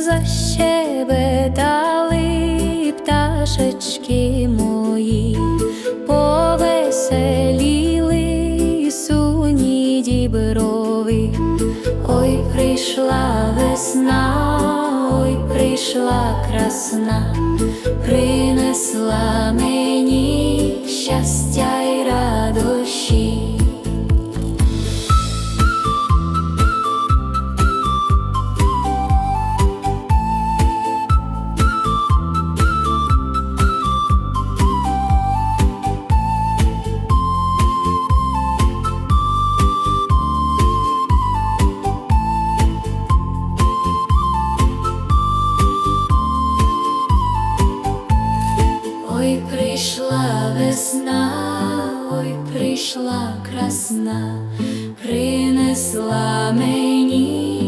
Защебетали пташечки мої, повеселіли суні діброви. Ой, прийшла весна, ой, прийшла красна, принесла мені Прийшла весна, ой, прийшла красна, принесла мені.